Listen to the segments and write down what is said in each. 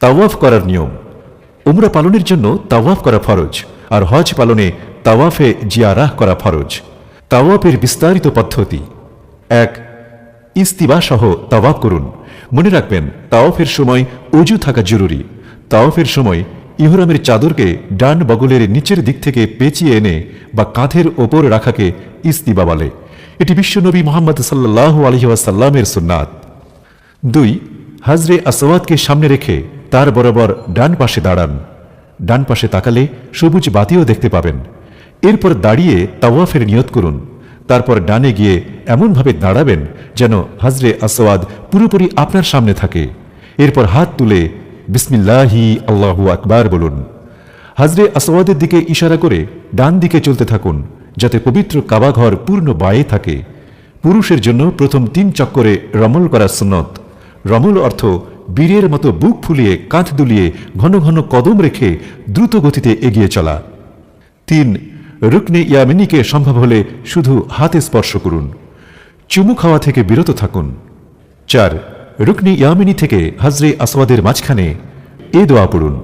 তাওয়াফ করার নিয়ম। উমরা পালনের জন্য তাওয়াফ করা ফরজ, আর হজ পালনে তাওয়াফে জিয়ারাহ করা ফরজ। তাওয়াফের বিস্তারিত পদ্ধতি। এক ইস্তিবা সহ তাওয়াফ করুন। মনে রাখবেন, তাওয়াফের সময় অজু থাকা জরুরি। তাওয়াফের সময় ইহরামের চাদরকে ডান বগলের নিচের দিক থেকে পেঁচিয়ে এনে বা কাঁধের ওপর রাখাকে ইস্তিবা বলে। এটি বিশ্বনবী মোহাম্মদ সাল্লাহ আলহিহাসাল্লামের সুন্নাত। দুই, হাজরে আসওয়াদকে সামনে রেখে তার বরাবর ডান পাশে দাঁড়ান। ডান পাশে তাকালে সবুজ বাতিও দেখতে পাবেন। এরপর দাঁড়িয়ে তাওয়াফের নিয়ত করুন। তারপর ডানে গিয়ে এমনভাবে দাঁড়াবেন যেন হাজরে আসওয়াদ পুরোপুরি আপনার সামনে থাকে। এরপর হাত তুলে বিসমিল্লাহি আল্লাহু আকবার বলুন। হাজরে আসওয়াদের দিকে ইশারা করে ডান দিকে চলতে থাকুন, যাতে পবিত্র কাবাঘর পূর্ণ বায়ে থাকে। পুরুষের জন্য প্রথম তিন চক্করে রমল করা সুন্নত। রমল অর্থ বীরের মতো বুক ফুলিয়ে কাঁধ দুলিয়ে ঘন ঘন কদম রেখে দ্রুত গতিতে এগিয়ে চলা তিন রুকনে ইয়ামিনীকে সম্ভব হলে শুধু হাতে স্পর্শ করুন চুমু খাওয়া থেকে বিরত থাকুন চার রুকনি ইয়ামিনী থেকে হাজরে আসওয়াদের মাঝখানে এ দোয়া পড়ুন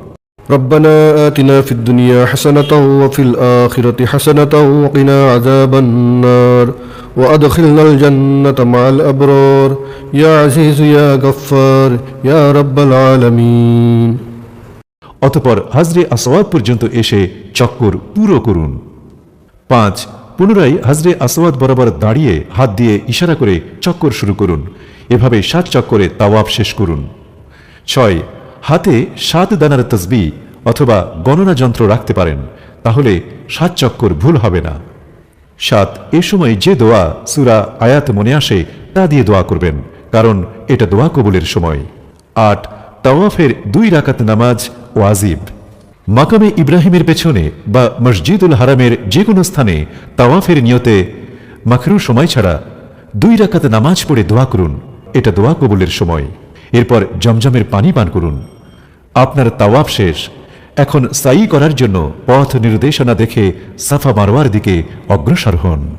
ربنا آتنا في الدنيا حسنة وفي الآخرة حسنة وقنا عذاب النار وأدخلنا الجنة مع الأبرار ইয়া ইয়া ইয়া রব্বাল অতপর হাজরে আসওয়াদ পর্যন্ত এসে চক্কর পুরো করুন। পাঁচ, পুনরায় হাজরে আসওয়াদ বরাবর দাঁড়িয়ে হাত দিয়ে ইশারা করে চক্কর শুরু করুন। এভাবে সাত চক্করে তাওয়াব শেষ করুন। ছয়, হাতে সাত দানার তসবি অথবা গণনা যন্ত্র রাখতে পারেন, তাহলে সাত চক্কর ভুল হবে না। সাত, এ সময় যে দোয়া সুরা আয়াত মনে আসে তা দিয়ে দোয়া করবেন। কারণ এটা দোয়া কবুলের সময়। আট, তাওয়াফের দুই রাকাত নামাজ ওয়াজিব মাকামে ইব্রাহিমের পেছনে বা মসজিদুল হারামের যে কোনো স্থানে তাওয়াফের নিয়তে মাখরু সময় ছাড়া দুই রাকাত নামাজ পড়ে দোয়া করুন, এটা দোয়া কবুলের সময়। এরপর জমজমের পানি পান করুন। আপনার তাওয়াফ শেষ। এখন সাই করার জন্য পথ নির্দেশনা দেখে সাফা মারোয়ার দিকে অগ্রসর হন।